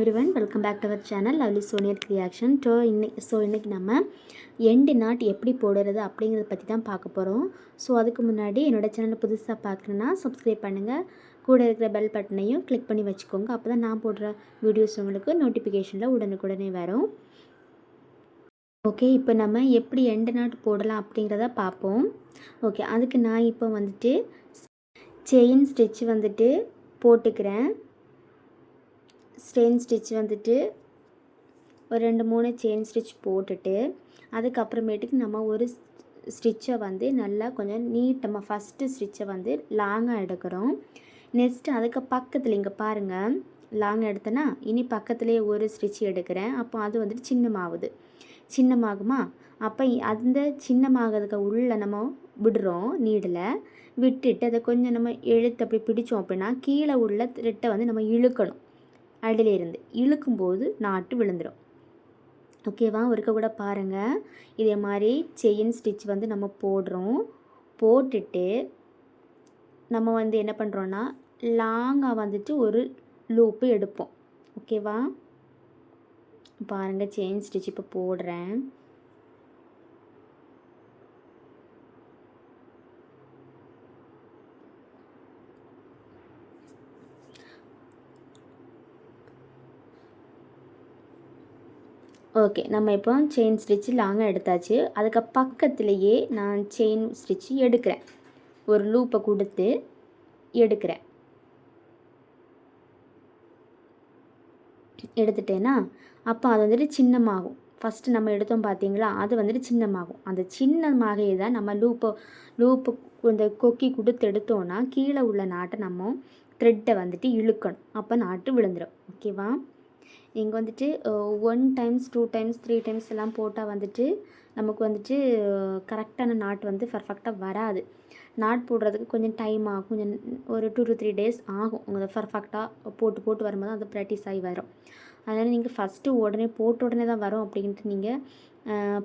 Everyone welcome back to our channel lovely சோனியர் reaction so இன்னைக்கு so இன்றைக்கி நம்ம end not எப்படி போடுறது அப்படிங்கிறத பற்றி தான் பார்க்க போகிறோம் ஸோ அதுக்கு முன்னாடி என்னோடய சேனலை புதுசாக பார்க்குறேன்னா சப்ஸ்கிரைப் பண்ணுங்கள் கூட இருக்கிற பெல் பட்டனையும் கிளிக் பண்ணி வச்சுக்கோங்க. அப்போ தான் நான் போடுற வீடியோஸ் உங்களுக்கு நோட்டிஃபிகேஷனில் உடனுக்குடனே வரும். ஓகே இப்போ நம்ம எப்படி எண்டு நாட் போடலாம் அப்படிங்கிறத பார்ப்போம். ஓகே அதுக்கு நான் இப்போ வந்துட்டு செயின் ஸ்டிச் வந்துட்டு போட்டுக்கிறேன். செயின் ஸ்டிச் வந்துட்டு ஒரு ரெண்டு மூணு செயின் ஸ்டிச் போட்டுட்டு அதுக்கப்புறமேட்டுக்கு நம்ம ஒரு ஸ்டிச்சை வந்து நல்லா கொஞ்சம் நீட்டமாக ஃபஸ்ட்டு ஸ்டிச்சை வந்து லாங்காக எடுக்கிறோம். நெக்ஸ்ட்டு அதுக்கு பக்கத்தில் இங்கே பாருங்கள் லாங் எடுத்தேன்னா இனி பக்கத்துலேயே ஒரு ஸ்டிச் எடுக்கிறேன். அப்போ அது வந்துட்டு சின்னமாகுது. சின்னமாகுமா? அப்போ அந்த சின்னமாகிறதுக்கு உள்ளே நம்ம விடுறோம் நீடில் விட்டுட்டு அதை கொஞ்சம் நம்ம இழுத்து அப்படி பிடிச்சோம் அப்படின்னா கீழே உள்ள த்ரெட்டை வந்து நம்ம இழுக்கணும். அடியிலிருந்து இழுக்கும்போது நாட்டு விழுந்துடும் ஓகேவா? ஒருக்க கூட பாருங்கள் இதே மாதிரி செயின் ஸ்டிச் வந்து நம்ம போடுறோம். போட்டுட்டு நம்ம வந்து என்ன பண்ணுறோன்னா லாங்காக வந்துட்டு ஒரு லூப்பு எடுப்போம். ஓகேவா? பாருங்கள் செயின் ஸ்டிச் இப்போ போடுறேன். ஓகே நம்ம இப்போ செயின் ஸ்டிச்சு லாங்காக எடுத்தாச்சு. அதுக்கு பக்கத்துலேயே நான் செயின் ஸ்டிச்சு எடுக்கிறேன். ஒரு லூப்பை கொடுத்து எடுக்கிறேன். எடுத்துட்டேன்னா அப்போ அது வந்துட்டு சின்னமாகும். ஃபஸ்ட்டு நம்ம எடுத்தோம் பார்த்தீங்களா? அது வந்துட்டு சின்னமாகும். அந்த சின்னமாகவே தான் நம்ம லூப்பை லூப்பு இந்த கொக்கி கொடுத்து எடுத்தோன்னா கீழே உள்ள நாட்டை நம்ம த்ரெட்டை வந்துட்டு இழுக்கணும். அப்போ நாட்டு விழுந்துடும் ஓகேவா இங்கே வந்துட்டு one times two times three times எல்லாம் போட்டால் வந்துட்டு நமக்கு வந்துட்டு கரெக்டான நாட் வந்து பர்ஃபெக்டாக வராது. நாட் போடுறதுக்கு கொஞ்சம் டைம் ஆகும். கொஞ்சம் ஒரு டூ டு த்ரீ டேஸ் ஆகும். உங்கள் பர்ஃபெக்டாக போட்டு போட்டு வரும்போது அது ப்ராக்டிஸ் ஆகி வரும். அதனால் நீங்கள் ஃபஸ்ட்டு உடனே போட்ட உடனே தான் வரும் அப்படின்ட்டு நீங்கள்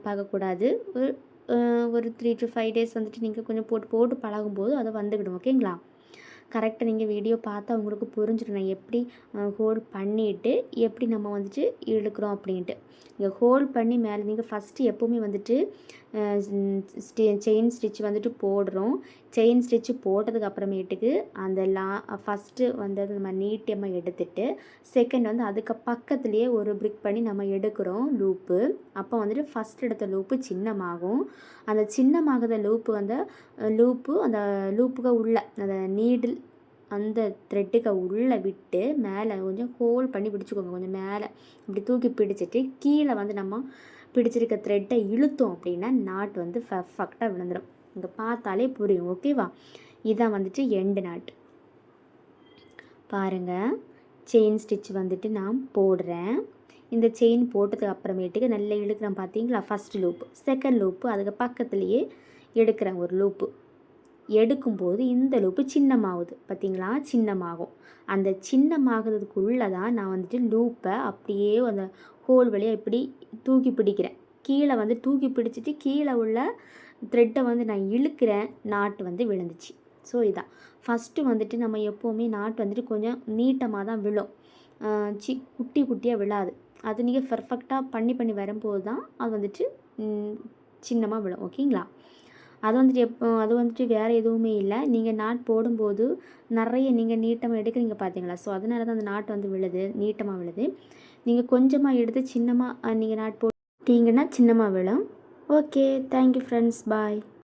பார்க்கக்கூடாது. ஒரு ஒரு த்ரீ டு ஃபைவ் டேஸ் வந்துட்டு நீங்கள் கொஞ்சம் போட்டு போட்டு பழகும்போது அதை வந்துக்கிடும் ஓகேங்களா? கரெக்டாக நீங்கள் வீடியோ பார்த்தா உங்களுக்கு புரிஞ்சிடும் நான் எப்படி ஹோல்ட் பண்ணிவிட்டு எப்படி நம்ம வந்துட்டு இழுக்கிறோம் அப்படின்ட்டு. இங்கே ஹோல்ட் பண்ணி மேலே நீங்கள் ஃபஸ்ட்டு எப்போவுமே வந்துட்டு செயின் ஸ்டிச் வந்துட்டு போடுறோம். செயின் ஸ்டிச்சு போட்டதுக்கு அப்புறமேட்டுக்கு அந்த லா ஃபஸ்ட்டு வந்து நம்ம நீட்டியமாக எடுத்துட்டு செகண்ட் வந்து அதுக்கு பக்கத்துலேயே ஒரு பிரிக் பண்ணி நம்ம எடுக்கிறோம் லூப்பு அப்போ வந்துட்டு ஃபஸ்ட் எடுத்த லூப்பு சின்னமாகும். அந்த சின்னமாகிற லூப்பு வந்து லூப்பு அந்த லூப்புக்கு உள்ள அந்த நீடில் அந்த த்ரெட்டுக்கு உள்ளே விட்டு மேலே கொஞ்சம் ஹோல் பண்ணி பிடிச்சிக்கோங்க. கொஞ்சம் மேலே. இப்படி தூக்கி பிடிச்சிட்டு கீழே வந்து நம்ம பிடிச்சிருக்க த்ரெட்டை இழுத்தோம் அப்படின்னா நாட் வந்து பர்ஃபெக்டாக விழுந்துடும் இங்கே பார்த்தாலே புரியும். ஓகேவா இதான் வந்துட்டு எண்டு நாட் பாருங்கள் செயின் ஸ்டிச் வந்துட்டு நான் போடுறேன். இந்த செயின் போட்டதுக்கு அப்புறமேட்டுக்கு நல்லா இழுக்கிறேன். பார்த்தீங்களா? ஃபஸ்ட் லூப்பு செகண்ட் லூப்பு அதுக்கு பக்கத்துலேயே எடுக்கிறேன் ஒரு லூப்பு எடுக்கும்போது இந்த லூப்பு சின்னமாகுது. பார்த்திங்களா சின்னமாகும். அந்த சின்னமாகிறதுக்குள்ளே தான் நான் வந்துட்டு லூப்பை அப்படியே அந்த ஹோல் வழியாக இப்படி தூக்கி பிடிக்கிறேன். கீழே வந்து தூக்கி பிடிச்சிட்டு கீழே உள்ள த்ரெட்டை வந்து நான் இழுக்கிறேன் நாட்டு வந்து விழுந்துச்சு. ஸோ இதான். ஃபஸ்ட்டு வந்துட்டு நம்ம எப்போவுமே நாட்டு வந்துட்டு கொஞ்சம் நீட்டமாக தான் விழும் சி குட்டி குட்டியாக விழாது. அது நீங்கள் பர்ஃபெக்டாக பண்ணி பண்ணி வரும்போது தான் அது வந்துட்டு சின்னமாக விழும். ஓகேங்களா? அது வந்துட்டு எப்போ அது வந்துட்டு வேறு எதுவுமே இல்லை. நீங்கள் நாட் போடும்போது நிறைய நீங்கள் நீட்டமாக எடுக்கிறீங்க பார்த்தீங்களா ஸோ அதனால தான் அந்த நாட்டு வந்து விழுது நீட்டமாக விழுது. நீங்கள் கொஞ்சமாக எடுத்து சின்னமாக நீங்கள் நாட் போட்டீங்கன்னா சின்னமாக விழும். Okay thank you friends bye